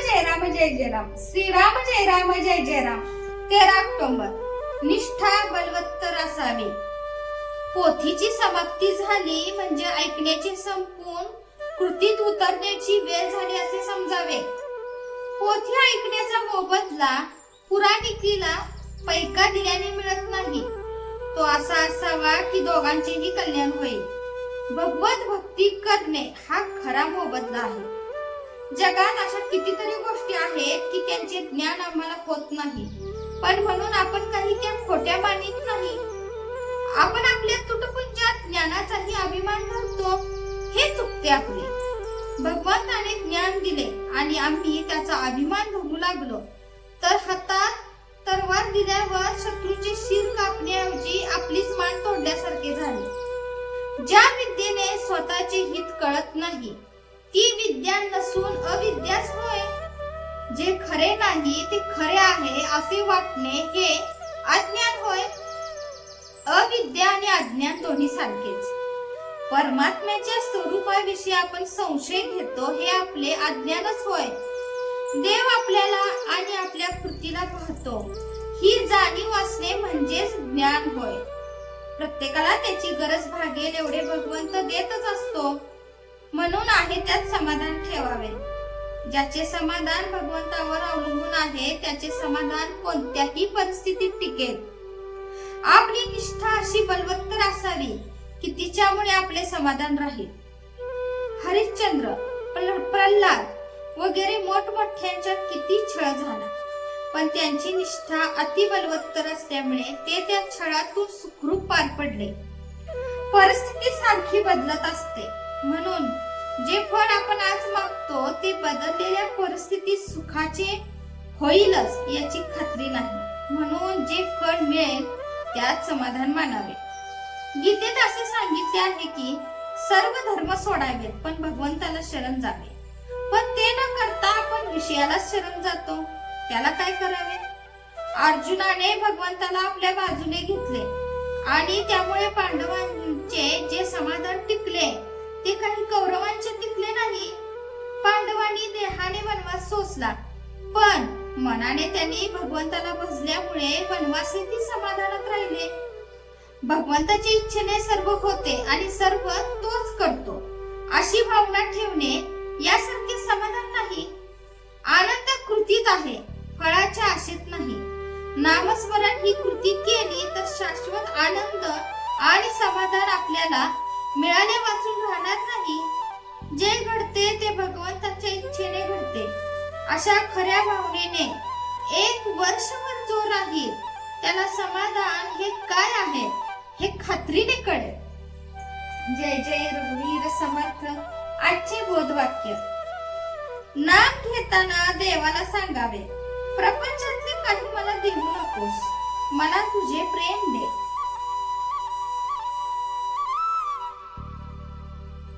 जय राम जय जय राम. श्रीराम जय राम जय जय राम. तेरा ऑक्टोबर. निष्ठा बलवत्तर असावी पोथीची समाप्ती झाली म्हणजे ऐकण्याची संपून कृतीत उतरण्याची वेळ झाली असे समजावे. पोथी ऐकण्याचा मोबदला पुराणिकीला पैका दिल्याने मिळत नाही. तो असा असावा की दोघांचेही कल्याण होईल. भगवत भक्ती करणे हा खरा मोबदला आहे. जगात अशा कितीतरी गोष्टी आहेत की त्यांचे ज्ञान आम्हाला होत नाही. पण म्हणून आपण काही त्या खोट्या मानित नाही. आपण आपल्या तुटपुंजात ज्ञानाचाही अभिमान धरतो. हे चुकते आपले. भगवंताने ज्ञान दिले आणि आम्ही त्याचा अभिमान धरू लागलो. तर हातात तरवार दिल्यावर शत्रूचे शिर कापण्याऐवजी आपलीच मान तोडल्यासारखे झाले. ज्या विद्येने स्वतःचे हित कळत नाही ती विद्या नसून अविद्याच होय. जे खरे नाही ते खरे आहे असे वाटणे हे अज्ञान होय. अविद्या आणि अज्ञान दोन्ही सारखेच. परमात्म्याच्या स्वरूपाविषयी आपण संशय घेतो हे आपले अज्ञानच होय. देव आपल्याला आणि आपल्या कृतीला पाहतो. ही जाणीव असणे म्हणजेच ज्ञान होय. प्रत्येकाला त्याची गरज भागेल एवढे भगवंत देतच असतो. म्हणून आहे त्यात समाधान ठेवावे. ज्याचे समाधान भगवंतावर अवलंबून आहे त्याचे समाधान कोणत्याही परिस्थितीत टिकेल. आपली निष्ठा अशी बलवत्तर असावी की तिच्यामुळे आपले समाधान राहील. हरिश्चंद्र प्रल्हाद वगैरे मोठमोठ्यांच्या किती छळ झाला. पण त्यांची निष्ठा अति बलवत्तर असल्यामुळे ते त्या छळातून सुखरूप पार पडले. परिस्थिती सारखी बदलत असते. जे फळ आपण आज मागतो ते बदललेल्या परिस्थितीत सुखाचे होईलच याची खात्री नाही. म्हणून जे फळ मिळेल त्यात समाधान मानावे. गीतेत असे सांगितले आहे की सर्व धर्म सोडावेत पण भगवंताला शरण जावे. पण ते न करता आपण विषयाला शरण जातो. त्याला काय करावे? अर्जुनाने भगवंताला आपल्या बाजूने घेतले. आणि त्यामुळे पांडवांचे जे समाधान टिकले ते काही कौरवांचे टिकले नाही. पांडवांनी देहाने वनवास सोसला. पण मनाने त्यांनी भगवंताला भजल्यामुळे ती समाधानात राहिले. भगवंताच्या इच्छेने सर्व होते आणि सर्व तोच करतो. अशी भावना ठेवणे यासारखे समाधान नाही. आनंद कृतीत आहे फळाच्या आशेत नाही. नामस्मरण ही कृती केली तर शाश्वत आनंद आणि समाधान आपल्याला मिळाले वाचून राहणार नाही. जे घडते ते भगवंताच्या इच्छेने घडते. अशा खऱ्या भावनेने एक वर्षभर जो राहील त्याला समाधान हे काय आहे? हे खात्रीने कळेल. जय जय रघुवीर समर्थ. आजचे बोधवाक्य. नाम घेताना देवाला सांगावे. प्रपंचातले काही मला देऊ नकोस. मला तुझे प्रेम दे.